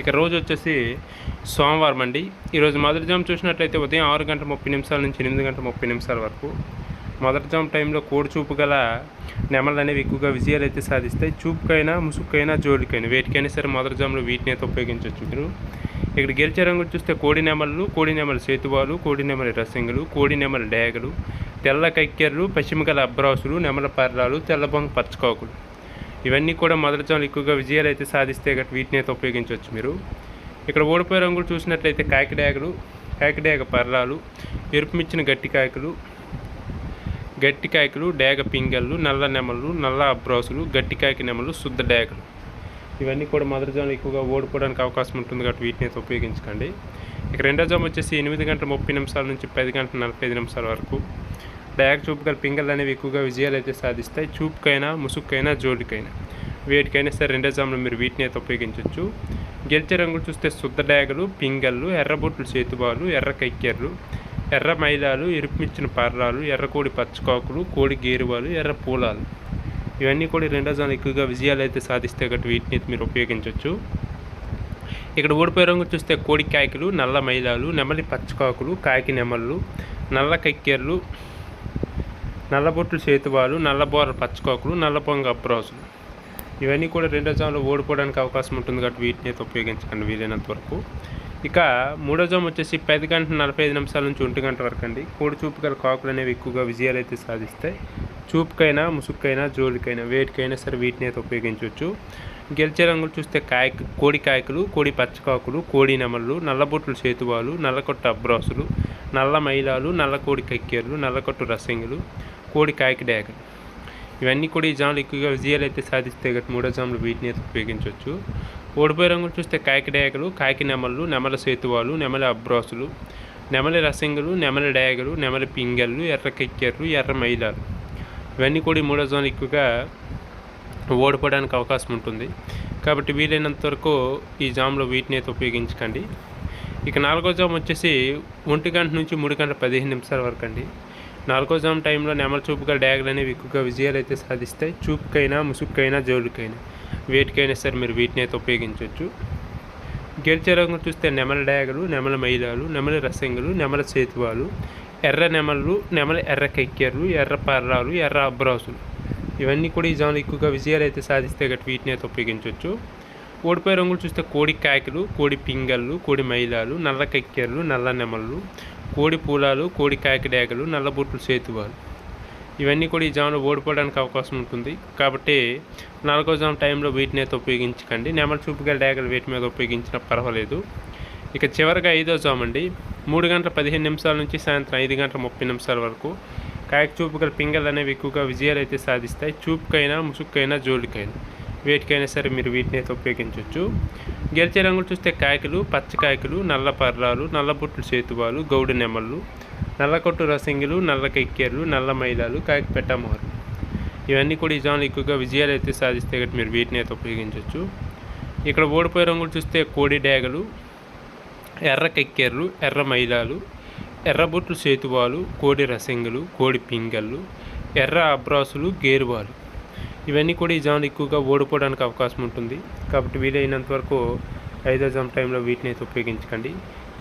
ఇక రోజు వచ్చేసి సోమవారం అండి. ఈరోజు మొదటి జామ్ చూసినట్లయితే ఉదయం ఆరు గంటల ముప్పై నిమిషాల నుంచి ఎనిమిది గంటల ముప్పై నిమిషాల వరకు. మొదటి జామ్ టైంలో కోడి చూపు గల నెమలు అనేవి ఎక్కువగా విజయాలు అయితే సాధిస్తాయి. చూపుకైనా ముసుకైనా జోలికైనా వేటికైనా సరే మొదటి జామ్లో వీటిని అయితే ఉపయోగించవచ్చు మీరు. ఇక్కడ గెలిచే రంగులు చూస్తే కోడి నెమళ్ళు కోడి నెమల సేతువాలు కోడి నెమలి రసింగులు కోడి నెమల డేగలు తెల్ల కక్కెర్లు పశ్చిమ గల అబ్రాసులు నెమల పర్రాలు తెల్లబొంగ పచ్చకాకులు. ఇవన్నీ కూడా మొదటి జాములు ఎక్కువగా విజయాలు అయితే సాధిస్తే గట్ట వీటిని అయితే ఉపయోగించవచ్చు మీరు. ఇక్కడ ఓడిపోయే రంగులు చూసినట్లయితే కాకిడాగలు కాకిడాగ పర్రాలు ఎరుపు మిచ్చిన గట్టి కాయకులు గట్టి కాయకులు డేగ పింగళ్ళు నల్ల నెమలు నల్ల అబ్రాసులు గట్టి కాయక నెమలు శుద్ధ డేగలు ఇవన్నీ కూడా మొదటి జాములు ఎక్కువగా ఓడిపోవడానికి అవకాశం ఉంటుంది కాబట్టి వీటిని అయితే ఉపయోగించకండి. ఇక రెండో జాము వచ్చేసి ఎనిమిది గంటల ముప్పై నిమిషాల నుంచి పది గంటల నలభై ఐదు నిమిషాల వరకు డయాక్ చూపు గల పింగళ్ళు అనేవి ఎక్కువగా విజయాలు అయితే సాధిస్తాయి. చూపుకైనా ముసుక్కైనా జోలికైనా. వేటికైనా సరే రెండో జాములు మీరు వీటిని అయితే ఉపయోగించవచ్చు గెలిచే రంగులు చూస్తే శుద్ధ డాగలు పింగళ్ళు ఎర్రబొట్లు చేతుబాలు ఎర్ర కైక్కెర్లు ఎర్ర మైలాలు ఎరుపుమిచ్చిన పర్రాలు ఎర్రకోడి పచ్చకాకులు కోడి గేరువాలు ఎర్ర పూలాలు. ఇవన్నీ కూడా రెండో జాములు ఎక్కువగా విజయాలు అయితే సాధిస్తే గట్టి వీటిని అయితే మీరు ఉపయోగించవచ్చు ఇక్కడ ఓడిపోయే రంగు చూస్తే కోడి కాయకులు నల్ల మైలాలు నెమలి పచ్చకాకులు కాకి నెమళ్ళు నల్ల కక్కెర్లు నల్లబొట్లు చేతువాలు నల్లబోర పచ్చకోకులు నల్ల పొంగ ఇవన్నీ కూడా రెండో జాములో ఓడిపోవడానికి అవకాశం ఉంటుంది కాబట్టి వీటిని అయితే ఉపయోగించకండి వీలైనంత వరకు. ఇక మూడో జాము వచ్చేసి పది గంట నలభై ఐదు నిమిషాల నుంచి ఒంటి గంట వరకు అండి. కోడి చూపు గల కాకులు అనేవి ఎక్కువగా విజయాలు అయితే సాధిస్తాయి. చూపుకైనా ముసుక్కైనా జోలికైనా వేటికైనా సరే వీటిని అయితే ఉపయోగించవచ్చు. గెలిచే రంగులు చూస్తే కాయ కోడి కాయకులు కోడి పచ్చకాకులు కోడి నెమళ్ళు నల్లబొట్లు చేతువాలు నల్లకొట్టు అబ్రాసులు నల్ల మైలాలు నల్ల కోడి కక్కెర్లు నల్లకొట్టు రసంగులు కోడి కాయకి ఇవన్నీ కూడా ఈ జాములు ఎక్కువగా విజయాలు అయితే సాధిస్తే గట్టి మూడో జాములు వీటిని అయితే ఉపయోగించవచ్చు. ఓడిపోయే రంగులు చూస్తే కాయకి డేగలు కాయకి నెమళ్ళు నెమల సేతువాలు నెమల అబ్రాసులు నెమలి రసింగులు నెమలి డయాగలు నెమలి పింగళ్ళు ఎర్ర కెక్కెర్లు ఎర్ర మైలాలు. ఇవన్నీ కూడా ఈ మూడో జోన్లు ఎక్కువగా ఓడిపోవడానికి అవకాశం ఉంటుంది. కాబట్టి వీలైనంత వరకు ఈ జామ్లో వీటిని అయితే ఉపయోగించకండి. ఇక నాలుగో జామ్ వచ్చేసి ఒంటి గంట నుంచి మూడు గంటల పదిహేను నిమిషాల వరకు అండి. నాలుగో జామ్ టైంలో నెమల చూపుగా డ్యాగులు అనేవి ఎక్కువగా విజయాలు అయితే సాధిస్తాయి. చూపుకైనా ముసుగుకైనా జోలుకైనా వేటికైనా సరే మీరు వీటిని అయితే ఉపయోగించవచ్చు. గెలిచే రంగు చూస్తే నెమల డ్యాగులు నెమల మైలాలు నెమల రసంగులు నెమల సేతువాలు ఎర్ర నెమళ్ళు నెమల ఎర్ర కెక్కెర్లు ఎర్ర పర్రాలు ఎర్ర అబ్రాసులు. ఇవన్నీ కూడా ఈ జాములు ఎక్కువగా విజయాలు అయితే సాధిస్తే గట్టి వీటిని అయితే ఉపయోగించవచ్చు. ఓడిపోయే రంగులు చూస్తే కోడి కాకిలు కోడి పింగళ్ళు కోడి మైలాలు నల్ల కక్కెర్లు నల్ల నెమళ్ళు కోడి పూలాలు కోడి కాయకి డేగలు నల్లబొట్లు సేతువాలు. ఇవన్నీ కూడా ఈ జాములో ఓడిపోవడానికి అవకాశం ఉంటుంది. కాబట్టి నాలుగో జామ్ టైంలో వీటిని అయితే ఉపయోగించకండి. నెమల చూపుగల డేగలు వీటి మీద ఉపయోగించినా పర్వాలేదు. ఇక చివరిగా ఐదో జామ్ అండి. మూడు గంటల పదిహేను నిమిషాల నుంచి సాయంత్రం ఐదు గంటల ముప్పై నిమిషాల వరకు కాయక చూపు గల అనేవి ఎక్కువగా విజయాలు అయితే సాధిస్తాయి. చూపుకైనా ముసుక్కైనా జోలికైనా. వేటికైనా సరే మీరు వీటిని అయితే ఉపయోగించవచ్చు గెలిచే రంగులు చూస్తే కాయకులు పచ్చకాయకులు నల్ల పర్రాలు నల్లబొట్లు సేతువాలు గౌడు నెమళ్ళు నల్లకొట్టు రసింగులు నల్ల కెక్కేర్లు నల్ల మైలాలు కాయకు పెట్టమోరు. ఇవన్నీ కూడా ఈ జాములు ఎక్కువగా విజయాలు అయితే సాధిస్తే కాబట్టి మీరు వీటిని అయితే ఉపయోగించవచ్చు. ఇక్కడ ఓడిపోయే రంగులు చూస్తే కోడి డేగలు ఎర్ర కెక్కేర్లు ఎర్ర మైలాలు ఎర్రబొట్లు సేతువాలు కోడి రసింగులు కోడి పింగళ్ళు ఎర్ర అబ్రాసులు గేరువాలు. ఇవన్నీ కూడా ఈ జాన్ ఎక్కువగా ఓడిపోవడానికి అవకాశం ఉంటుంది. కాబట్టి వీలైనంత వరకు ఐదో జామ్ టైంలో వీటిని అయితే ఉపయోగించకండి.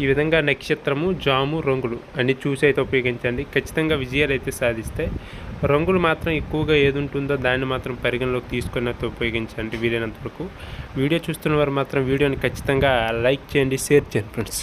ఈ విధంగా నక్షత్రము జాము రంగులు అన్ని చూసి అయితే ఉపయోగించండి. ఖచ్చితంగా విజయాలు అయితే సాధిస్తాయి రంగులు మాత్రం ఎక్కువగా ఏది ఉంటుందో దాన్ని మాత్రం పరిగణలోకి తీసుకొని అయితే ఉపయోగించండి వీలైనంత వరకు. వీడియో చూస్తున్న వారు మాత్రం వీడియోని ఖచ్చితంగా లైక్ చేయండి షేర్ చేయండి ఫ్రెండ్స్.